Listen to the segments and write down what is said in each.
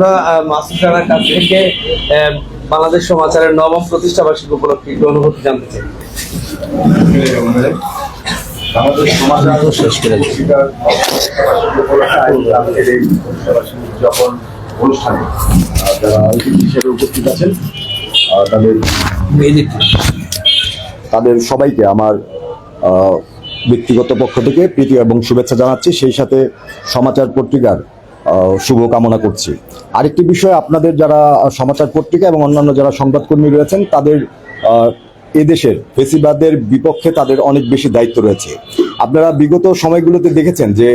কাছ থেকে আহ, বাংলাদেশ সমাচারের নবম প্রতিষ্ঠা বার্ষিকী উপলক্ষে একটু অনুভূতি জানতে চাই। আমাদের সমাচার উদযাপন অনুষ্ঠানে যারা অতিথি হিসেবে উপস্থিত আছেন তাদের তাদের সবাইকে আমার আহ, ব্যক্তিগত পক্ষ থেকে প্রীতি এবং শুভেচ্ছা জানাচ্ছি। সেই সাথে সমাচার পত্রিকার আহ, শুভ কামনা করছি। আরেকটি বিষয় আপনাদের যারা সমাচার পত্রিকা এবং অন্যান্য যারা সংবাদকর্মী রয়েছেন তাদের এদেশের ফেসিবাদের বিপক্ষে তাদের অনেক বেশি দায়িত্ব রয়েছে। আপনারা বিগত সময়গুলোতে দেখেছেন যে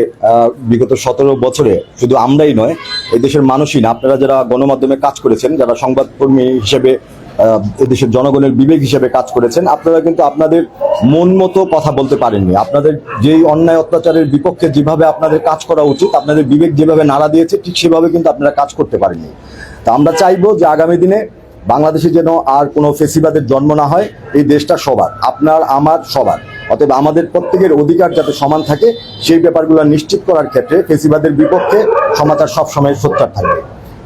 বিগত সতেরো বছরে শুধু আমরাই নয় এই দেশের মানুষই না আপনারা যারা গণমাধ্যমে কাজ করেছেন যারা সংবাদকর্মী হিসেবে এদেশের জনগণের বিবেক হিসেবে কাজ করেছেন। আপনারা কিন্তু আপনাদের মন মতো কথা বলতে পারেননি। আপনাদের যেই অন্যায় অত্যাচারের বিপক্ষে যেভাবে আপনাদের কাজ করা উচিত, আপনাদের বিবেক যেভাবে নাড়া দিয়েছে, ঠিক সেভাবে কিন্তু আপনারা কাজ করতে পারেননি। তা আমরা চাইব যে আগামী দিনে বাংলাদেশে যেন আর কোনো ফেসিবাদের জন্ম না হয়, এই দেশটা সবার, আপনার, আমার সবার। অতএব আমাদের প্রত্যেকের অধিকার যাতে সমান থাকে, সেই ব্যাপারগুলো নিশ্চিত করার ক্ষেত্রে ফেসিবাদের বিপক্ষে সমাচার সবসময় সোচ্চার থাকবে।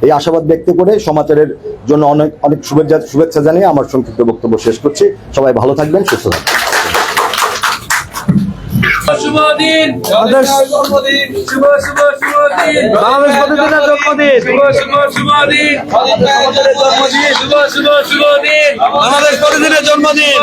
এই আশাবাদ ব্যক্ত করে সমাচারের জন্য অনেক অনেক শুভেচ্ছা শুভেচ্ছা জানিয়ে আমার সংক্ষিপ্ত বক্তব্য শেষ করছি। সবাই ভালো থাকবেন সুস্থ থাকবেন। শুভ দিন বাংলাদেশ জন্মদিন।